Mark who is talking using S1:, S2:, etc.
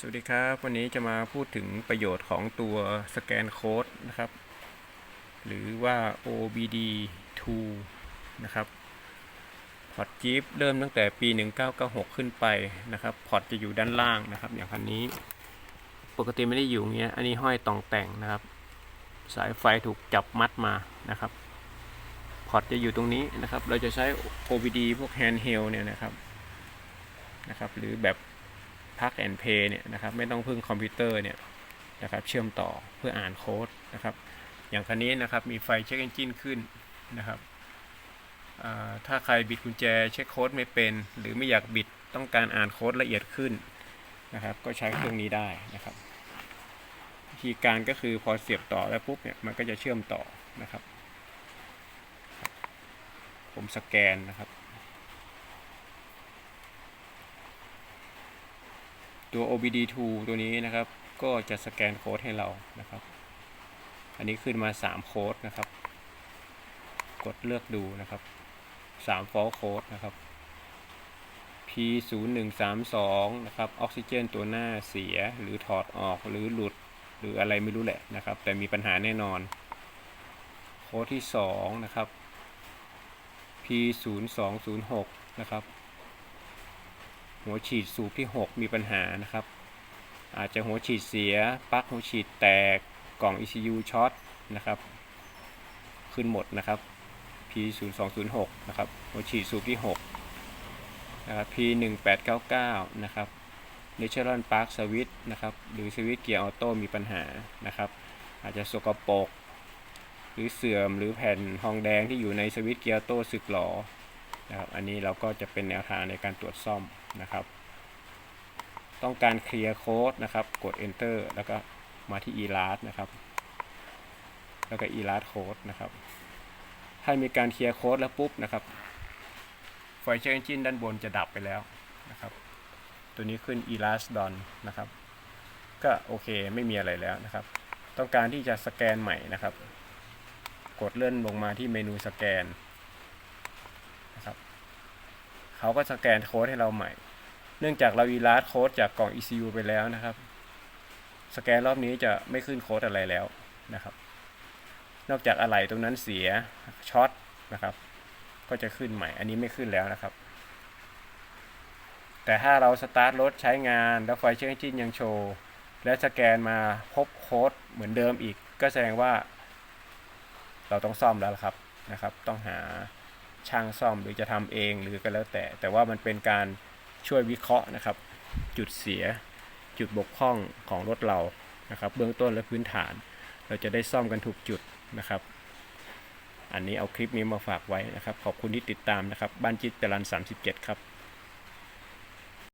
S1: สวัสดีครับ วันนี้จะมาพูดถึงประโยชน์ของตัวสแกนโค้ดนะครับ หรือว่า OBD2 นะครับพอร์ตจี๊ปเริ่มตั้งแต่ปี 1996 ขึ้นไปนะครับ พอร์ตจะอยู่ด้านล่างนะครับ อย่างคันนี้ ปกติไม่ได้อยู่เงี้ย อันนี้ห้อยต่องแต่งนะครับ สายไฟถูกจับมัดมานะครับ พอร์ตจะอยู่ตรงนี้นะครับ เราจะใช้ OBD พวก handheld เนี่ยนะครับนะครับ หรือแบบ พักแอนเพย์เนี่ยนะครับไม่ต้องพึ่งคอมพิวเตอร์เนี่ยนะครับเชื่อมต่อเพื่ออ่านโค้ดนะครับ อย่างคันนี้นะครับมีไฟเช็คเอนจินขึ้นนะครับถ้าใครบิดกุญแจเช็คโค้ดไม่เป็น หรือไม่อยากบิดต้องการอ่านโค้ดละเอียดขึ้นนะครับ ก็ใช้เครื่องนี้ได้นะครับวิธีการก็คือพอเสียบต่อแล้วปุ๊บเนี่ยมันก็จะเชื่อมต่อนะครับ ผมสแกนนะครับ ตัว OBD2 ตัวนี้นะครับ ก็จะสแกนโค้ดให้เรานะครับ อันนี้ขึ้นมา 3 โค้ดนะครับ กดเลือกดูนะครับ3 fault code นะครับ P0132 นะครับ ออกซิเจนตัวหน้าเสียหรือถอดออกหรือหลุดหรืออะไรไม่รู้แหละนะครับ แต่มีปัญหาแน่นอน โค้ดที่ 2 นะครับ P0206 นะครับ หัวฉีดสูบที่ 6 มีปัญหานะครับ อาจจะหัวฉีดเสียปลั๊กหัวฉีดแตกกล่อง ECU ช็อตนะครับ ขึ้นหมดนะครับ P0206 นะครับหัวฉีดสูบที่ 6 นะครับ P1899 นะครับ Natural Park Switch นะครับ หรือสวิตช์เกียร์ออโต้มีปัญหานะครับ อาจจะสกปรกหรือเสื่อมหรือแผ่นทองแดงที่อยู่ในสวิตช์เกียร์ออโต้สึกหรอ นะครับอันนี้เราก็จะเป็นแนวทางในการตรวจซ่อมนะครับ ต้องการเคลียร์โค้ดนะครับ กด enter แล้วก็มาที่ elast นะครับ แล้วก็ elast code นะครับ ถ้ามีการเคลียร์โค้ดแล้วปุ๊บนะครับไฟเช็คเอนจินด้านบนจะดับไปแล้วนะครับ ตัวนี้ขึ้น elast done นะครับ ก็โอเคไม่มีอะไรแล้วนะครับ ต้องการที่จะสแกนใหม่นะครับ กดเลื่อนลงมาที่เมนูสแกน เขาก็สแกนโค้ดให้เราใหม่ เนื่องจากเราอีลาสโค้ดจากกล่อง ECU ไปแล้วนะครับ สแกนรอบนี้จะไม่ขึ้นโค้ดอะไรแล้วนะครับ นอกจากอะไหล่ตรงนั้นเสียช็อตนะครับ ก็จะขึ้นใหม่ อันนี้ไม่ขึ้นแล้วนะครับ แต่ถ้าเราสตาร์ทรถใช้งานแล้วไฟเช็คเอนจินยังโชว์และสแกนมาพบโค้ดเหมือนเดิมอีก ก็แสดงว่า เราต้องซ่อมแล้วครับนะครับ ต้องหา ช่างซ่อมหรือจะทำเองหรือก็แล้วแต่ แต่ว่ามันเป็นการช่วยวิเคราะห์นะครับ จุดเสียจุดบกพร่องของรถเรานะครับ เบื้องต้นและพื้นฐาน เราจะได้ซ่อมกันถูกจุดนะครับ อันนี้เอาคลิปนี้มาฝากไว้นะครับ ขอบคุณที่ติดตามนะครับ บ้านจิตจรัน37 ครับ